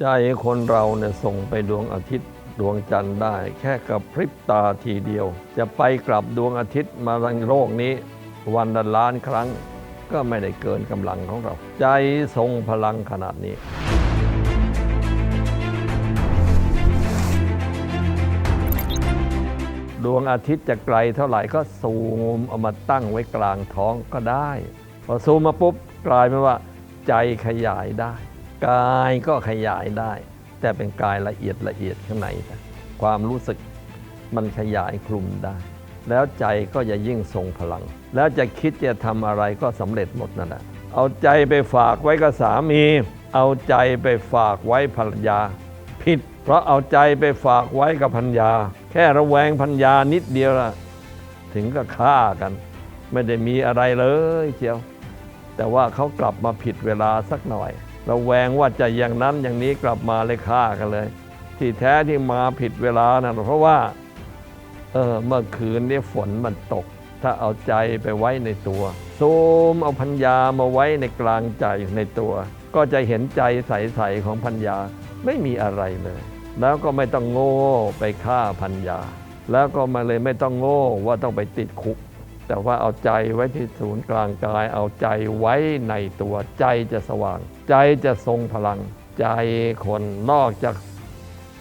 ใจคนเราเนี่ยส่งไปดวงอาทิตย์ดวงจันทร์ได้ แค่กับพริบตาทีเดียว จะไปกลับดวงอาทิตย์มาทางโลกนี้ วันละล้านครั้ง ก็ไม่ได้เกินกำลังของเรา ใจทรงพลังขนาดนี้ดวงอาทิตย์จะไกลเท่าไหร่ก็ซูมเอามาตั้งไว้กลางท้องก็ได้ พอซูมมาปุ๊บกลายเป็นว่า ใจขยายได้ กายก็ขยายได้ แต่เป็นกายละเอียดละเอียดข้างในความรู้สึกมันขยายคลุมได้ แล้วใจก็จะยิ่งทรงพลัง แล้วจะคิดจะทำอะไรก็สำเร็จหมดนั่นแหละเอาใจไปฝากไว้กับสามี เอาใจไปฝากไว้ภรรยา ผิด เพราะเอาใจไปฝากไว้กับพัญญา แค่ระแวงพัญญานิดเดียวละถึงก็ฆ่ากัน ไม่ได้มีอะไรเลยเจียว แต่ว่าเขากลับมาผิดเวลาสักหน่อย ระแวงว่าจะอย่างนั้นอย่างนี้กลับมาเลยฆ่ากันเลย ที่แท้ที่มาผิดเวลานะเพราะว่าเออเมื่อคืนนี้ฝนมันตก ถ้าเอาใจไปไว้ในตัวซูมเอาพัญญามาไว้ในกลางใจในตัว ก็จะเห็นใจใสๆของพัญญาไม่มีอะไรเลย แล้วก็ไม่ต้องโง่ไปฆ่าพัญญา แล้วก็มาเลยไม่ต้องโง่ว่าต้องไปติดคุก แต่ว่าเอาใจไว้ที่ศูนย์กลางกาย เอาใจไว้ในตัวใจจะสว่าง ใจจะทรงพลัง ใจคนนอกจาก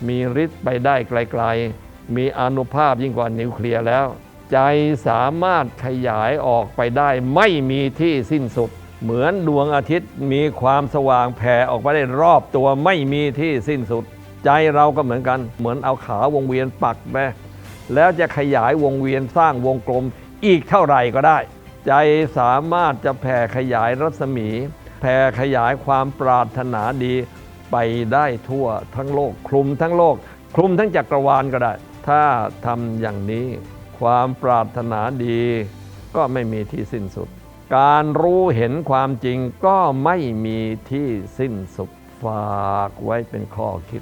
มีฤทธิ์ไปได้ไกลๆ มีอนุภาพยิ่งกว่านิวเคลียร์แล้ว ใจสามารถขยายออกไปได้ ไม่มีที่สิ้นสุด เหมือนดวงอาทิตย์มีความสว่างแผ่ออกไปได้รอบตัวไม่มีที่สิ้นสุด ใจเราก็เหมือนกัน เหมือนเอาขาวงเวียนปักไปแล้วจะขยายวงเวียนสร้างวงกลม อีกเท่าไหร่ก็ได้ ใจสามารถจะแผ่ขยายรัศมี แผ่ขยายความปรารถนาดีไปได้ทั่วทั้งโลก คลุมทั้งโลก คลุมทั้งจักรวาลก็ได้ ถ้าทำอย่างนี้ความปรารถนาดีก็ไม่มีที่สิ้นสุด การรู้เห็นความจริงก็ไม่มีที่สิ้นสุดฝากไว้เป็นข้อคิด